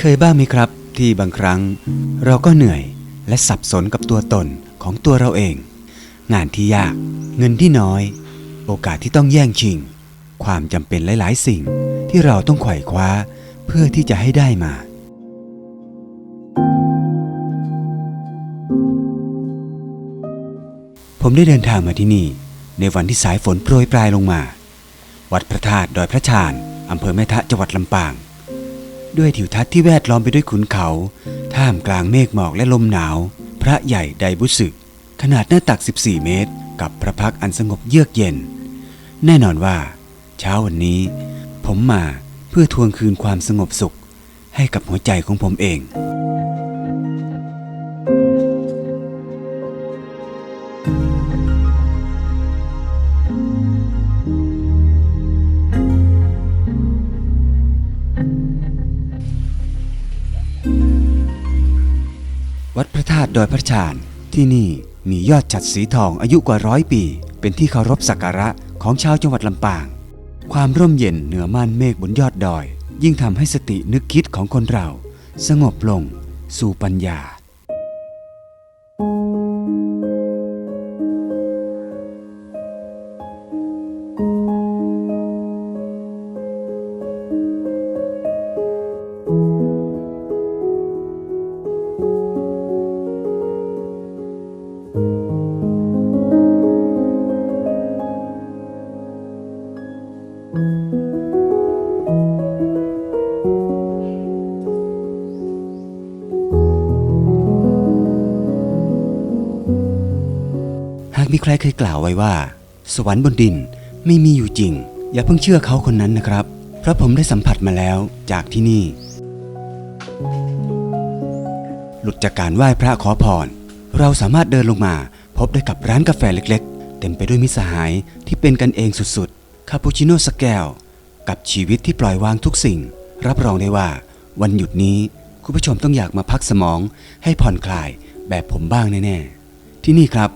เคยบ้างไหมครับที่บางครั้ง เราก็เหนื่อยและสับสนกับตัวตนของตัวเราเอง งานที่ยาก เงินที่น้อย โอกาสที่ต้องแย่งชิง ความจำเป็นหลาย ๆ สิ่งที่เราต้องไขว่คว้าเพื่อที่จะให้ได้มา ผมได้เดินทางมาที่นี่ ในวันที่สายฝนโปรยปลายลงมา วัดพระธาตุดอยพระชานอำเภอแม่ทะจังหวัดลำปาง ด้วยทิวทัศน์ที่แวดล้อมไปด้วยขุนเขา ท่ามกลางเมฆหมอกและลมหนาว พระใหญ่ไดบุสึขนาดหน้าตัก 14 เมตร กับพระพักอันสงบเยือกเย็น แน่นอนว่า เช้าวันนี้ ผมมาเพื่อทวงคืนความสงบสุข ให้กับหัวใจของผมเอง วัดพระธาตุดอยพระชาน ที่นี่มียอดฉัดสีทองอายุกว่าร้อยปี เป็นที่เคารพสักการะของชาวจังหวัดลำปาง ความร่มเย็นเหนือม่านเมฆบนยอดดอย ยิ่งทำให้สตินึกคิดของคนเรา สงบลงสู่ปัญญาากมีใครเคยกล่าวไว้ว่า สวรรค์บนดินไม่มีอยู่จริง อย่าเพิ่งเชื่อเขาคนนั้นนะครับ เพราะผมได้สัมผัสมาแล้วจากที่นี่ หลุดจากการไหว้พระขอพร เราสามารถเดินลงมา พบได้กับร้านกาแฟเล็กๆ เต็มไปด้วยมิสหายที่เป็นกันเองสุดๆ คาปูชิโน่สแก้ว กับชีวิตที่ปล่อยวางทุกสิ่ง รับรองได้ว่า วันหยุดนี้คุณผู้ชมต้องอยากมาพักสมองให้ผ่อนคลายแบบผมบ้างแน่ๆที่นี่ครับ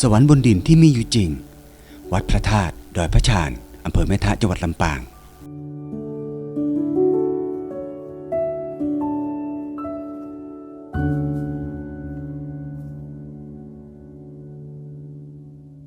สวรรค์บนดินที่มีอยู่จริง วัดพระธาตุดอยพระชานอำเภอแม่ทะจังหวัดลำปาง